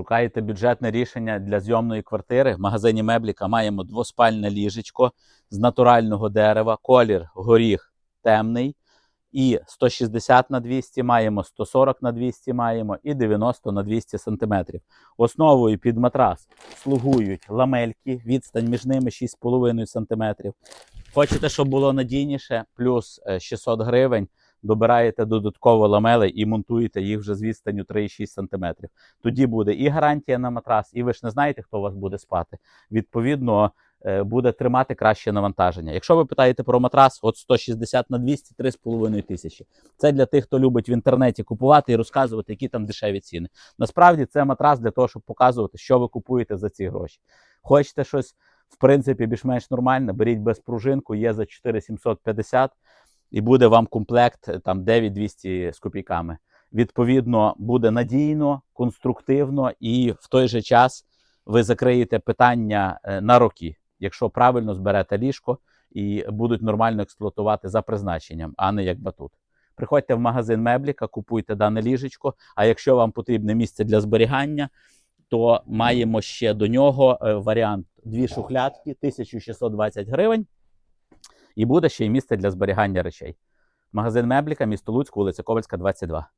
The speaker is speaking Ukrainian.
Шукаєте бюджетне рішення для зйомної квартири. В магазині Мебліка маємо двоспальне ліжечко з натурального дерева, колір горіх темний. І 160 на 200 маємо, 140 на 200 маємо і 90 на 200 сантиметрів. Основою під матрас слугують ламельки, відстань між ними 6,5 сантиметрів. Хочете, щоб було надійніше, плюс е, 600 гривень. Добираєте додатково ламели і монтуєте їх вже з відстанню 3,6 см. Тоді буде і гарантія на матрас, і ви ж не знаєте, хто у вас буде спати. Відповідно, е, буде тримати краще навантаження. Якщо ви питаєте про матрас, от 160 на 200, 3,5 тисячі. Це для тих, хто любить в інтернеті купувати і розказувати, які там дешеві ціни. Насправді це матрас для того, щоб показувати, що ви купуєте за ці гроші. Хочете щось, в принципі, більш-менш нормальне, беріть без пружинку, є за 4750 і буде вам комплект е, там 9200 з копійками. Відповідно, буде надійно, конструктивно і в той же час ви закриєте питання е, на роки, якщо правильно зберете ліжко і будуть нормально експлуатувати за призначенням, а не як батут. Приходьте в магазин Мебліка, купуйте дане ліжечко. А якщо вам потрібне місце для зберігання, то маємо ще до нього е, варіант дві шухлядки, 1620 гривень. І буде ще й місце для зберігання речей. Магазин Мебліка, місто Луцьк, вулиця Ковальська, 22.